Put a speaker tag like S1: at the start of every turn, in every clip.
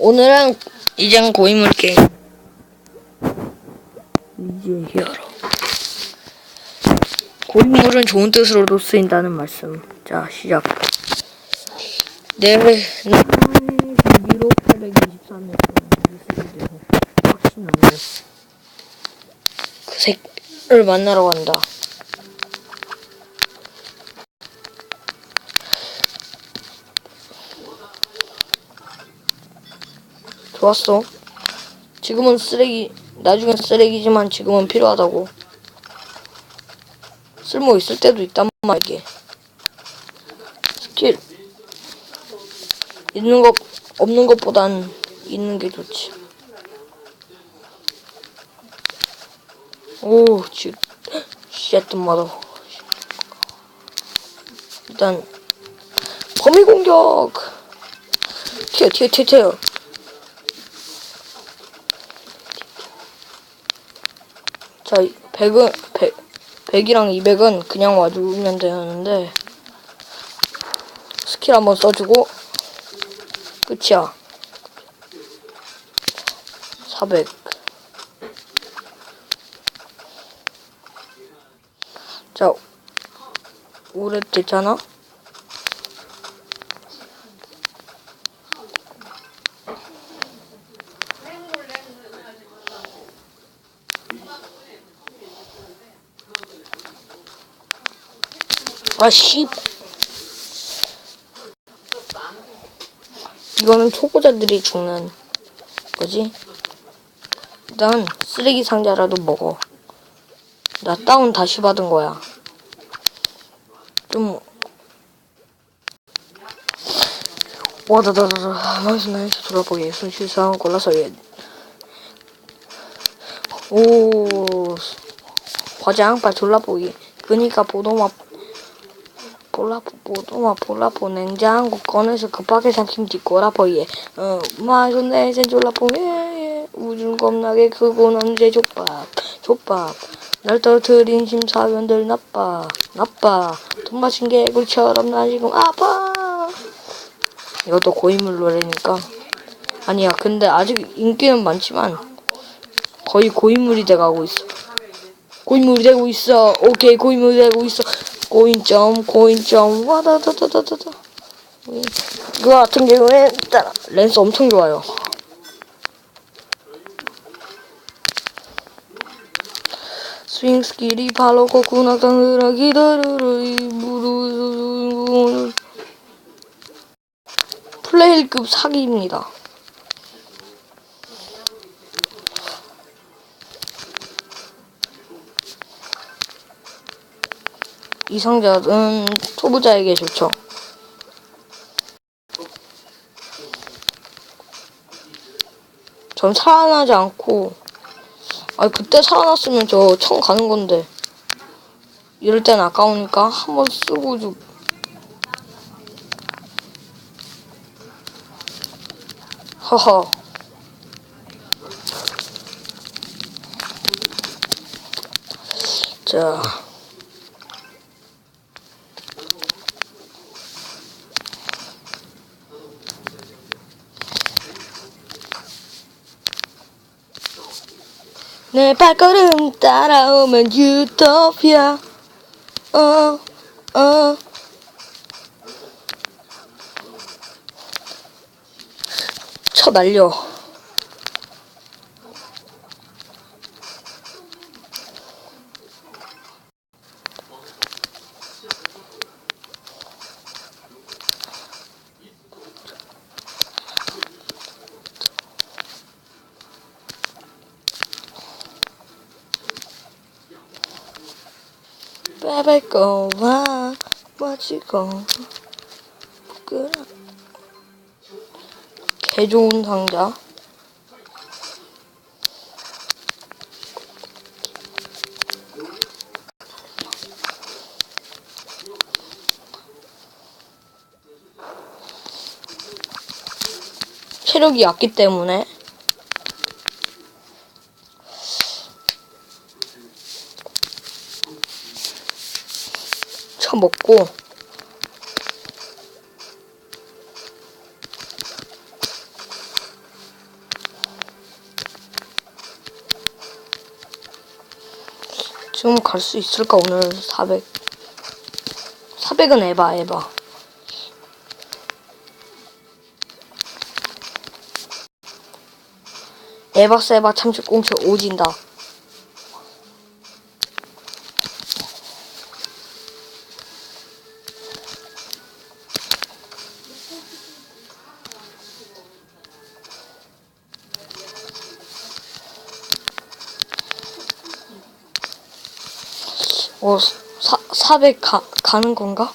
S1: 오늘은 이젠 고인물 게임. 이제 히어로 고인물은 좋은 뜻으로도 쓰인다는 말씀. 자 시작. 네. 유로 823에서 확신하고 그 색을 만나러 간다 좋았어. 지금은 쓰레기, 나중엔 쓰레기지만 지금은 필요하다고. 쓸모 있을 때도 있단 말이게. 스킬. 있는 것, 없는 것보단 있는 게 좋지. 오, 지, 쉣, 마더. 일단, 범위 공격! 튀어, 튀어, 튀어, 튀어. 자, 100은, 100, 100이랑 200은 그냥 와주면 되는데, 스킬 한번 써주고, 끝이야. 400. 자, 오래 됐잖아? 아, 씨. 이거는 초보자들이 죽는 거지? 일단 쓰레기 상자라도 먹어. 나 다운 다시 받은 거야. 좀 와다다다다 나이스 나이스 돌아보기 순실상 골라서 얘. 오 과장빨 졸라보기. 그니까 보도마 볼라보 보도마 볼라보 냉장고 꺼내서 급하게 삼킨 뒤 꼬라보기 어 마존네 센 졸라보기 예, 우중 겁나게 크고 언제 족밥 족밥. 날 떨어뜨린 심사위원들 나빠 나빠. 돈 마신 개굴처럼 나 지금 아파. 이것도 고인물 노래니까. 아니야 근데 아직 인기는 많지만 거의 고인물이 돼가고 있어 고인물이 되고 있어. 오케이 고인물이 되고 있어. 고인점 고인점. 와다다다다다다 그거 같은 경우에 일단 렌스 엄청 좋아요. 스윙 스킬이 바로 거꾸나 강으라 기다려라 이무르 플레일급 사기입니다. 이 상자는 초보자에게 좋죠. 전 살아나지 않고 아 그때 살아났으면 저 청 가는 건데. 이럴 땐 아까우니까 한번 쓰고 좀. 허허. 자 내 발걸음 따라오면 유토피아 어, 어. 쳐 날려 빼빼꼬와 마치고 부끄러 개 좋은 상자. 체력이 얕기 때문에 쳐먹고 지금 갈 수 있을까 오늘 400 400은 에바 에바. 에바 세바 참치 꽁초 오진다. 어, 사, 400 가, 가는 건가?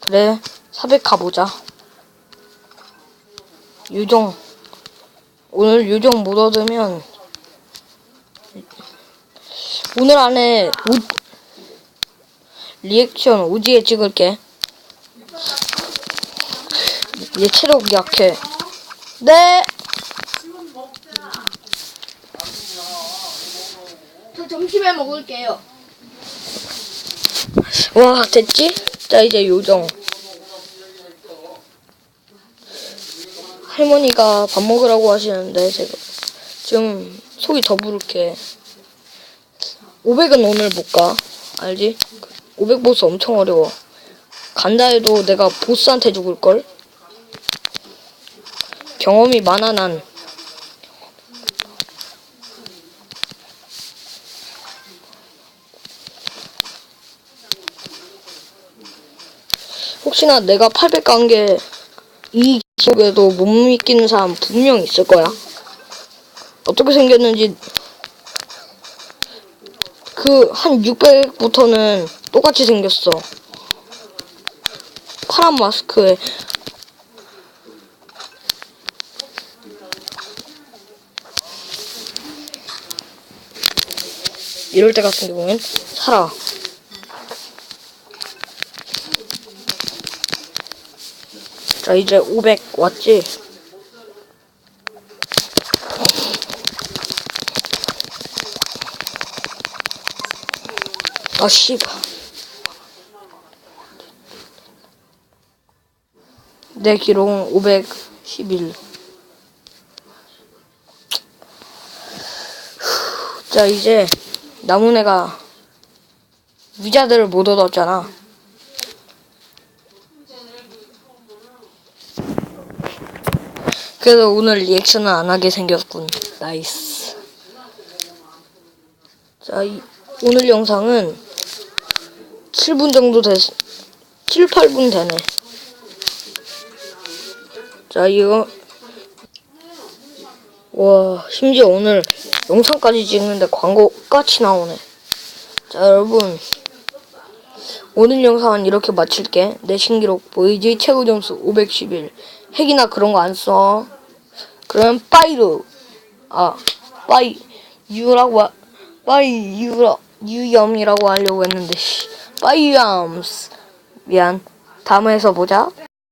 S1: 그래, 400 가보자. 유정. 오늘 유정 못 얻으면, 오늘 안에 오, 리액션 오지에 찍을게. 얘 체력 약해. 네!
S2: 저 점심에 먹을게요.
S1: 와, 됐지? 자, 이제 요정. 할머니가 밥 먹으라고 하시는데, 제가 지금 속이 더 부룩해. 500은 오늘 못 가. 알지? 500 보스 엄청 어려워. 간다 해도 내가 보스한테 죽을걸? 경험이 많아, 난. 혹시나 내가 800 간 게 이 기억에도 못 믿기는 사람 분명 있을 거야. 어떻게 생겼는지 그 한 600부터는 똑같이 생겼어. 파란 마스크에 이럴 때 같은 경우엔 살아. 자 이제 500 왔지? 아 씨발 내 기록은 511. 자 이제 나무네가 위자들을 못 얻었잖아. 그래서 오늘 리액션은 안 하게 생겼군. 나이스. 자, 이, 오늘 영상은 7분 정도 됐, 7, 8분 되네. 자, 이거, 와, 심지어 오늘 영상까지 찍는데 광고같이 나오네. 자, 여러분. 오늘 영상은 이렇게 마칠게. 내 신기록 보이지? 최고 점수 511. 핵이나 그런 거 안 써. 그러면 빠이로. 아, 빠이, 유라고, 하- 빠이, 유라, 유염이라고 하려고 했는데, 씨. 빠이암스. 미안. 다음에서 보자.